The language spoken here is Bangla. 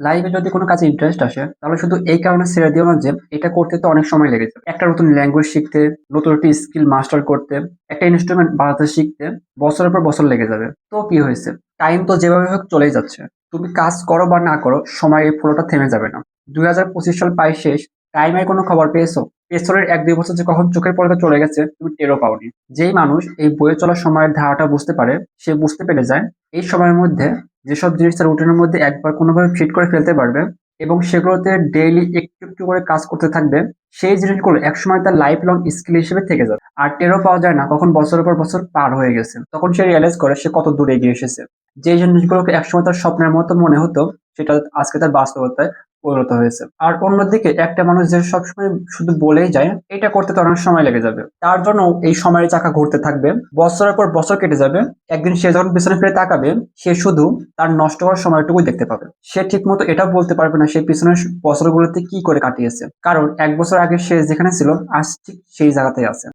লাইফে যদি কোনো কাজে ইন্টারেস্ট আসে, তাহলে শুধু এই কারণে ছেড়ে দিও না যে এটা করতে তো অনেক সময় লেগে যাবে একটা নতুন ল্যাঙ্গুয়েজ শিখতে, নতুন একটি স্কিল মাস্টার করতে, একটা ইনস্ট্রুমেন্ট বাজাতে শিখতে বছরের পর বছর লেগে যাবে। তো কি হয়েছে? টাইম তো যেভাবে হোক চলেই যাচ্ছে। তুমি কাজ করো বা না করো, সময় এই ফ্লোটা থেমে যাবে না। দুই হাজার পঁচিশ সাল প্রায় শেষ টাইমের কোনো খবর পেয়েছ? পেছনের এক দুই বছর যে কখন চোখের পর্দা চলে গেছে, তুমি টেরও পাওনি। যেই মানুষ এই বইয়ে চলার সময়ের ধারাটা বুঝতে পারে, সে বুঝতে পেরে যায়, এই সময়ের মধ্যে যেসব জিনিস তার রুটিনের মধ্যে একবার কোনোভাবে ফিট করে ফেলতে পারবে এবং সেগুলোতে ডেইলি একটু একটু করে কাজ করতে থাকবে, সেই জিনিসগুলো একসময় তার লাইফ লং স্কিল হিসেবে থেকে যাবে। আর টেরও পাওয়া যায় না কখন বছরের পর বছর পার হয়ে গেছে। তখন সে রিয়ালাইজ করে সে কত দূরে এগিয়ে এসেছে। যে জিনিসগুলোকে একসময় তার স্বপ্নের মতো মনে হতো, সেটা আজকে তার বাস্তবতায় পরিণত হয়েছে। আর অন্যদিকে একটা মানুষ যে সবসময় শুধু বলেই যায়, এটা করতে তো অনেক সময় লেগে যাবে। তার জন্য এই সময়ের চাকা ঘুরতে থাকবে। বছরের পর বছর কেটে যাবে। একদিন সে যখন পিছনে ফিরে তাকাবে, সে শুধু তার নষ্ট হওয়ার সময়টুকুই দেখতে পাবে। সে ঠিক মতো এটা বলতে পারবে না সে পিছনের বছরগুলোতে কি করে কাটিয়েছে। কারণ এক বছর আগে সে যেখানে ছিল, আজ ঠিক সেই জায়গাতেই আছে।